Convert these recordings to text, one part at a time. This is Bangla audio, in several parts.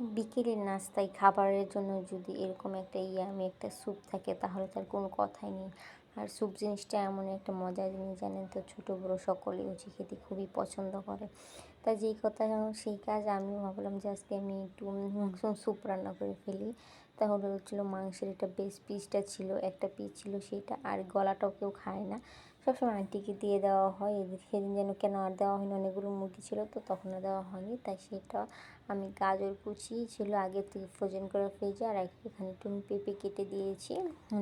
বিকেলের নাস্তায় খাবারের জন্য যদি এরকম একটা ইয়ামি একটা স্যুপ থাকে, তাহলে তার কোনো কথাই নেই। আর স্যুপ জিনিসটা এমন একটা মজার জিনিস জানেন তো, ছোটো বড়ো সকলেই হচ্ছে খেতে খুবই পছন্দ করে। তাই যেই কথা সেই কাজ আমিও ভাবলাম যে আজকে আমি একটু স্যুপ রান্না করে ফেলি। তাহলে হচ্ছিল মাংসের একটা বেশ পিসটা ছিল, একটা পিস ছিল সেইটা, আর গলাটাও কেউ খায় না। সবসময় আন্টিকে দিয়ে দেওয়া হয় সেদিন যেন কেন আর দেওয়া হয়নি, অনেকগুলো মুরগি ছিল তো তখন আর দেওয়া হয়নি। তাই সেটা আমি গাজর কুচি ছিল আগে থেকে ফ্রোজেন করা ফ্রিজে আর এখানে একটু পেঁপে কেটে দিয়েছি,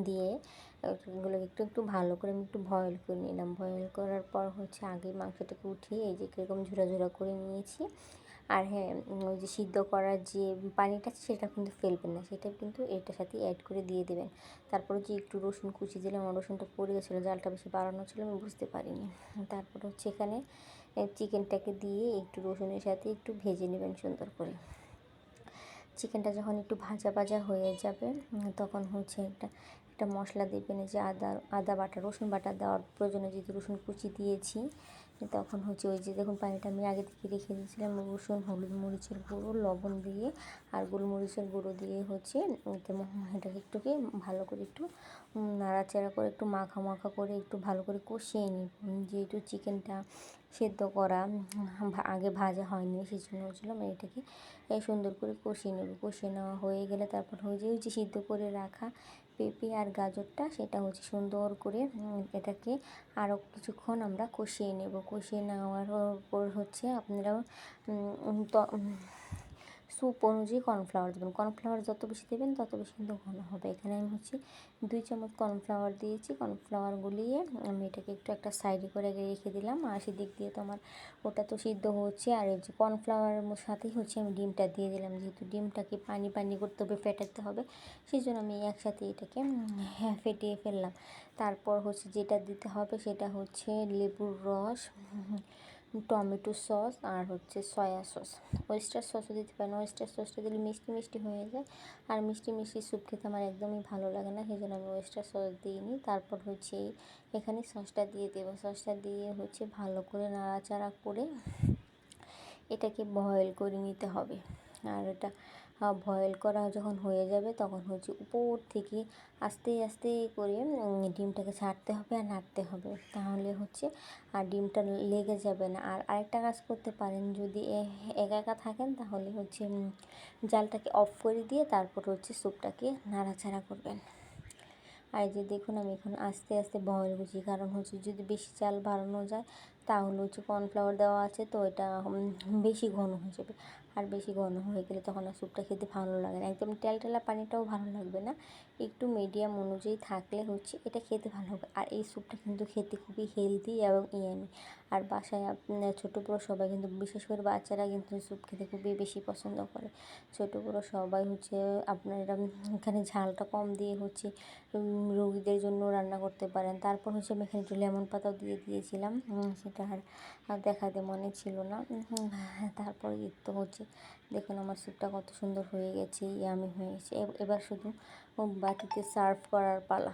দিয়ে ওগুলোকে একটু একটু ভালো করে আমি একটু বয়েল করে নিলাম। বয়েল করার পর হচ্ছে আগে মাংসটাকে উঠিয়ে এই যে কীরকম ঝোড়া ঝোড়া করে নিয়েছি। আর হ্যাঁ ওই যে সিদ্ধ করার যে পানিটা সেটা কিন্তু ফেলবেন না। সেটা কিন্তু এটার সাথে অ্যাড করে দিয়ে দেবেন। তারপরে যে একটু রসুন কুচি দিলাম রসুনটা পড়ে গেছিল, জালটা বেশি বাড়ানো ছিল, আমি বুঝতে পারিনি। তারপর হচ্ছে এখানে চিকেনটাকে দিয়ে একটু রসুনের সাথে একটু ভেজে নেবেন সুন্দর করে। চিকেনটা যখন একটু ভাজা ভাজা হয়ে যাবে, তখন হচ্ছে একটা একটা মশলা দেবেন যে আদা আদা বাটা, রসুন বাটা দেওয়ার প্রয়োজনে যেহেতু রসুন কুচি দিয়েছি তখন হচ্ছে ওই যে দেখুন পানিটা আমি আগে থেকে রেখে দিয়েছিলাম, রসুন, হলুদ মরিচের গুঁড়ো, লবণ দিয়ে আর গোলমরিচের গুঁড়ো দিয়ে হচ্ছে এটাকে একটুকে ভালো করে একটু নাড়াচাড়া করে একটু মাখা মাখা করে একটু ভালো করে কষিয়ে নিই যেহেতু চিকেনটা সেদ্ধ করা আগে ভাজা হয়নি, সেই জন্য হচ্ছিল আমি এটাকে সুন্দর করে কষিয়ে নেব। কষিয়ে নেওয়া হয়ে গেলে তারপর হয়ে যে ওই যে সিদ্ধ করে রাখা পেঁপে আর গাজরটা, সেটা হচ্ছে সুন্দর করে এটাকে আরও কিছুক্ষণ আমরা কষিয়ে নেব। কষিয়ে নেওয়ার পর হচ্ছে আপনারা স্যুপ অনুযায়ী কর্নফ্লাওয়ার দেবেন। কর্নফ্লাওয়ার যত বেশি দেবেন, তত বেশি কিন্তু ঘন হবে। এখানে আমি হচ্ছে দুই চামচ কর্নফ্লাওয়ার দিয়েছি। কর্নফ্লাওয়ার গুলিয়ে আমি এটাকে একটু একটা সাইডে করে রেখে দিলাম। আর সেদিক দিয়ে তো আমার ওটা তো সিদ্ধ হচ্ছে। আর এই যে কর্নফ্লাওয়ারের সাথেই হচ্ছে আমি ডিমটা দিয়ে দিলাম। যেহেতু ডিমটাকে পানি পানি করতে হবে, ফেটাতে হবে সেই জন্য আমি একসাথে এটাকে হ্যাঁ ফেটিয়ে ফেললাম। তারপর হচ্ছে যেটা দিতে হবে সেটা হচ্ছে লেবুর রস। টমেটো সস আর হচ্ছে সয়া সস। ওয়েস্টার সসও দিতে পারেন। ওয়েস্টার সসটা দিলে মিষ্টি মিষ্টি হয়ে যায়। আর মিষ্টি মিষ্টি স্যুপ খেতে আমার একদমই ভালো লাগে না সেই জন্য আমি ওয়েস্টার সস দিইনি। তারপর হচ্ছে এখানে সসটা দিয়ে দেবো। সসটা দিয়ে হচ্ছে ভালো করে নাড়াচাড়া করে এটাকে বয়েল করে নিতে হবে। আর এটা বয়েল করা যখন হয়ে যাবে তখন হচ্ছে উপর থেকে আস্তে আস্তে করে ডিমটাকে ছাড়তে হবে আর নাড়তে হবে। তাহলে হচ্ছে আর ডিমটা লেগে যাবে না। আর আরেকটা কাজ করতে পারেন, যদি একা একা থাকেন তাহলে হচ্ছে জালটাকে অফ করে দিয়ে তারপর হচ্ছে স্যুপটাকে নাড়াচাড়া করবেন। আর যে দেখুন আমি এখন আস্তে আস্তে বয়েল করছি। কারণ হচ্ছে যদি বেশি চাল বাড়ানো যায় তাহলে হচ্ছে কর্নফ্লাওয়ার দেওয়া আছে, তো এটা বেশি ঘন হয়ে যাবে। আর বেশি ঘন হয়ে গেলে তখন আর স্যুপটা খেতে ভালো লাগে না। একদম টেলটেলা পানিটাও ভালো লাগবে না। একটু মিডিয়াম অনুযায়ী থাকলে হচ্ছে এটা খেতে ভালো হবে। আর এই স্যুপটা কিন্তু খেতে খুবই হেলদি এবং ইয়ামি আর বাসায় ছোটো বড়ো সবাই কিন্তু, বিশেষ করে বাচ্চারা কিন্তু স্যুপ খেতে খুবই বেশি পছন্দ করে। ছোটো বড়ো সবাই হচ্ছে, আপনার এরকম এখানে ঝালটা কম দিয়ে হচ্ছে রোগীদের জন্য রান্না করতে পারেন। তারপর হচ্ছে আমি এখানে একটু লেমন পাতাও দিয়ে দিয়েছিলাম সেটা আর দেখাতে মনে ছিল না। তারপর তো হচ্ছে, দেখুন আমার স্যুপটা কত সুন্দর হয়ে গেছে, ইয়ামি হয়ে গেছে। এবার শুধু বাটিতে সার্ভ করার পালা।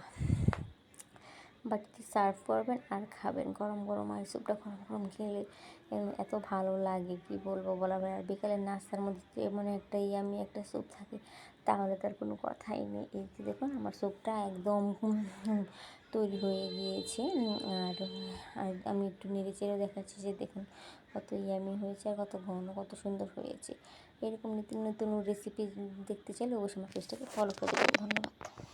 বাটিতে সার্ভ করবেন আর খাবেন? গরম গরম আর স্যুপটা গরম গরম খেলে এত ভালো লাগে, কি বলব? বলা আর বিকালের নাস্তার মধ্যে এমন একটা ইয়ামি একটা স্যুপ থাকে, তাহলে তার কোনো কথাই নেই। এই যে দেখুন, আমার স্যুপটা একদম তৈরি হয়ে গিয়েছে। আর আমি একটু নেড়ে চেড়ে দেখাচ্ছি যে দেখুন, কত ইয়ামি হয়েছে আর কত ঘন, কত সুন্দর হয়েছে। এরকম নতুন নতুন রেসিপি দেখতে চাইলে অবশ্যই আমার পেজটাকে ফলো করে দেবেন। ধন্যবাদ।